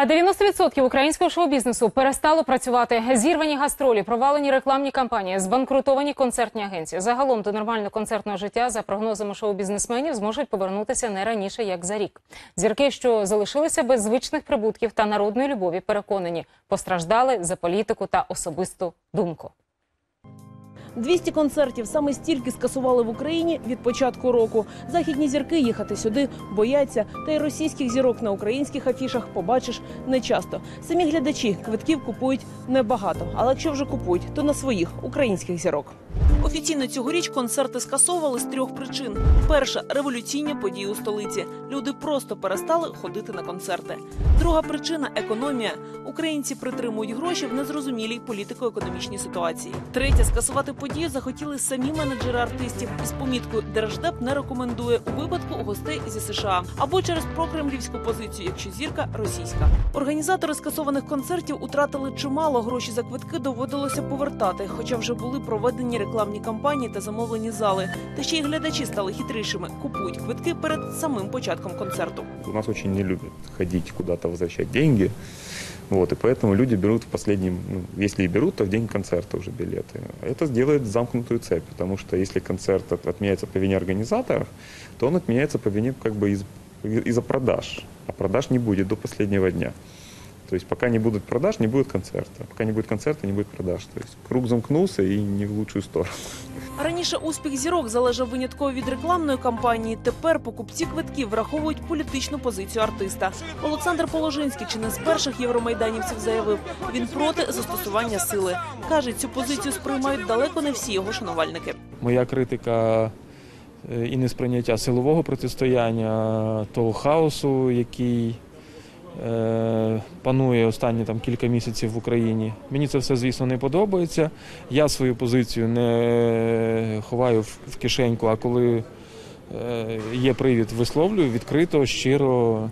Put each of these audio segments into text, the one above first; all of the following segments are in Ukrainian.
А 90% українського шоу-бізнесу перестало працювати. Зірвані гастролі, провалені рекламні кампанії, збанкрутовані концертні агенції. Загалом до нормального концертного життя, за прогнозами шоу-бізнесменів, зможуть повернутися не раніше, як за рік. Зірки, що залишилися без звичних прибутків та народної любові, переконані, постраждали за політику та особисту думку. 200 концертів саме стільки скасували в Україні від початку року. Західні зірки їхати сюди бояться, та й російських зірок на українських афішах побачиш не часто. Самі глядачі квитків купують небагато, але якщо вже купують, то на своїх українських зірок. Офіційно цьогоріч концерти скасовували з трьох причин: перша революційні події у столиці. Люди просто перестали ходити на концерти. Друга причина економія. Українці притримують гроші в незрозумілій політико-економічній ситуації. Третя скасувати подію захотіли самі менеджери артистів із поміткою Держдеп не рекомендує у випадку гостей зі США або через прокремлівську позицію, якщо зірка російська. Організатори скасованих концертів утратили чимало гроші за квитки, доводилося повертати, хоча вже були проведені рекламні кампанії та замовлені зали. Та ще й глядачі стали хитрішими, купують квитки перед самим початком концерту. У нас очень не любят ходить куда-то возвращать деньги. Вот, и поэтому люди берут в последнем, ну, если и берут, то в день концерта уже билеты. Это сделает замкнутую цепь, потому что если концерт от- отменяется по вине организаторов, то он отменяется по вине как бы из, из-за продаж. А продаж не будет до последнего дня. То есть пока не будет продаж, не будет концерта. Пока не будет концерта, не будет продаж. То есть круг замкнулся и не в лучшую сторону. Раніше успіх зірок залежав винятково від рекламної кампанії. Тепер покупці квитків враховують політичну позицію артиста. Олександр Положинський чи не з перших євромайданівців заявив, він проти застосування сили. каже, цю позицію сприймають далеко не всі його шанувальники. моя критика е, і несприйняття силового протистояння, того хаосу, який панує останні там кілька місяців в Україні. Мені це все, звісно, не подобається. Я свою позицію не ховаю в, в кишеньку, а коли е, є привід, висловлюю відкрито, щиро.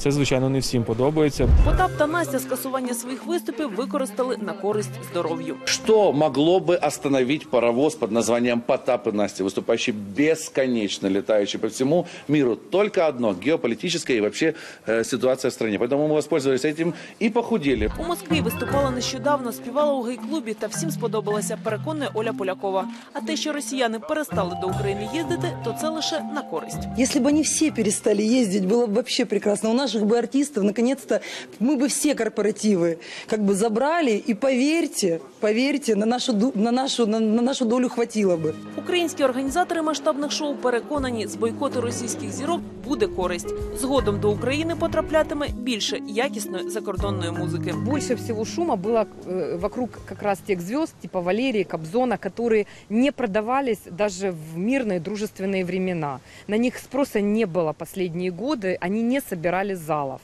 Це, звичайно, не всім подобається. Потап та Настя скасування своїх виступів використали на користь здоров'ю. Что могло бы остановить паровоз под названием Потап и Настя, выступающий бесконечно, летающий по всему миру? Только одно – геополитическая и вообще э, ситуация в стране. Поэтому мы воспользовались этим и похудели. У Москві виступала нещодавно, співала у гей-клубі та всім сподобалася, переконує Оля Полякова. А те, що росіяни перестали до України їздити, то це лише на користь. Если бы они все перестали ездить, было бы вообще прекрасно. У наших бы артистов, наконец-то, мы бы все корпоративы как бы забрали. И поверьте, поверьте, на нашу, ду- на нашу, на, на нашу долю хватило бы. Українські організатори масштабних шоу переконані, з бойкоту російських зірок буде користь. Згодом до України потраплятиме більше якісної закордонної музики. Больше всего шума было э, вокруг как раз тех звезд, типа Валерии, Кобзона, которые не продавались даже в мирные дружественные времена. На них спроса не было последние годы, они не собирали залов.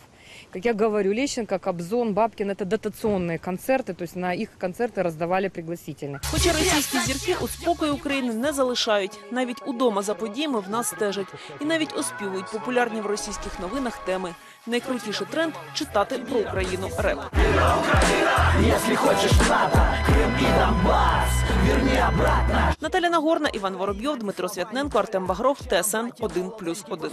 Как я говорю, Лещенко, Кобзон, Бабкин – это дотационные концерты, то есть на их концерты раздавали пригласительные. Хоча російські зірки у спокої України не залишають. Навіть удома за подіями в нас стежать. І навіть оспівують популярні в російських новинах теми. Найкрутіший тренд читати про Україну реп. Наталя Нагорна, Іван Воробйов, Дмитро Святненко, Артем Багров, ТСН 1+,1.